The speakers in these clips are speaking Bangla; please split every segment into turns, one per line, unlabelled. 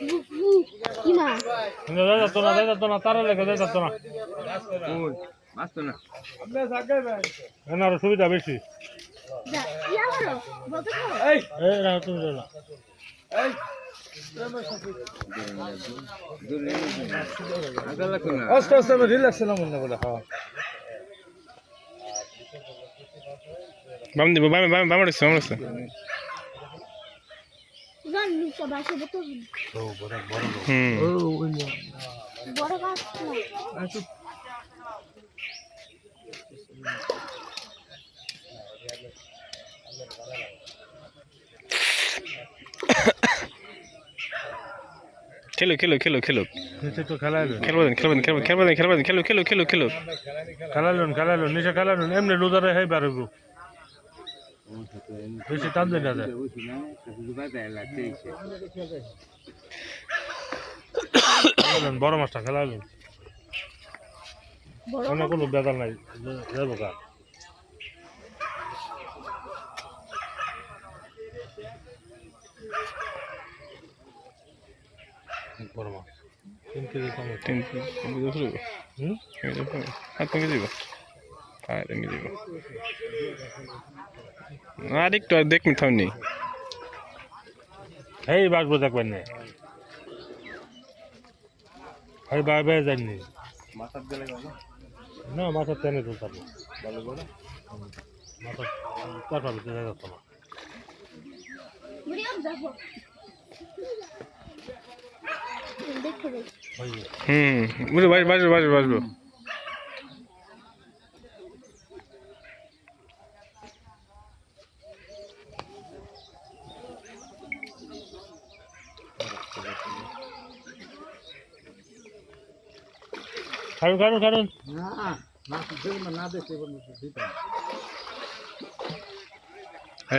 কিন্তু যাই যাতো না যাই যাতো না তারা লেগে যাই যাতো না
ওই মাছ তো না
এখানে আরও সুবিধা বেশি
যা ইয়া
মনে হ্যাঁ
বাম দিব বাম বাম বাম বাম উঠছে
জান নিচে বাসে তো
হুম
বড় গাছ না
খেলো খেলো খেলো খেলো।
নিচে তো খেলাইলো
খেলব দেন খেলব দেন খেলব খেলব দেন খেলব দেন খেলো খেলো খেলো খেলো
খেলাইলো খেলাইলো নিচে খেলাইলো এমনি লুজারে হেই পারব বেশি টান দিন খেলাইলেন, বড় মাছটা খেলাইলেন
বড়
অনেক কোনো বেদাল নাই যাব কা বড় মাছ তিন কেজি।
তিন কেজি হাত ভেঙে হ্যাঁ ভেঙে দিব আর একটু আর দেখ নেই
এই বাসবো দেখবেন না। এই বাই বাই যাননি না। মাথার টেনে তুলতে মাথার তার পাবে দেখা যাচ্ছে না।
ভিডিও যাব। দেখে দেখ
ওই যে,
হুম বাসবো বাসবো বাসবো
কারণ কারণ কারণ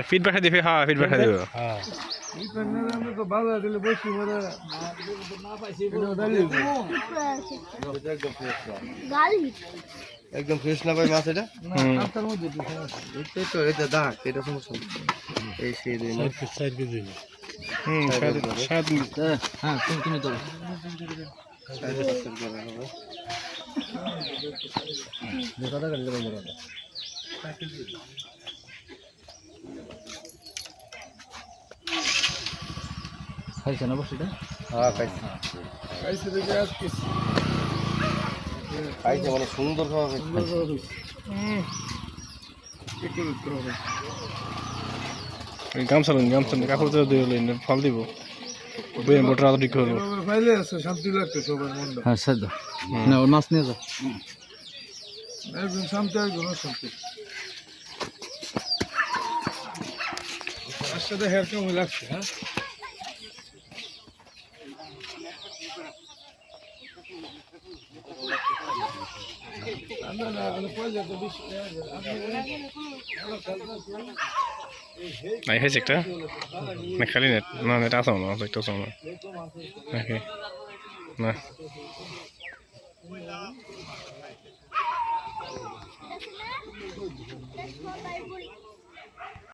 ফিট বাসা দিবে হ্যাঁ ফিট বাসা দিব।
হ্যাঁ।
গালি
একদম ফ্রেশ না। ভাই মাছ এটা? এই তো এটা দাগ এটা সমস্যা এই সেই দিন।
হুম সাত সাত
হ্যাঁ তুমি তুমি করে খাইছে না বসিটা হ্যাঁ খাইছে। খাইছে দেখে আজকে খাইছে মানে সুন্দর খাওয়া খাইছে।
গামছা লুন গামছা লুন কাপড় তো দিয়ে লইন ফল দিব। বেন বটরা তো ঠিক হলো
হ্যাঁ সাদ্দ না ওর মাছ নিয়ে যাও
একদম শান্তি একদম শান্তি। একসাথে হেয়ার কেমন লাগছে হ্যাঁ?
নাই হয়েছে একটা না খালি নেট না নেট আসাও না একটা আসাও না না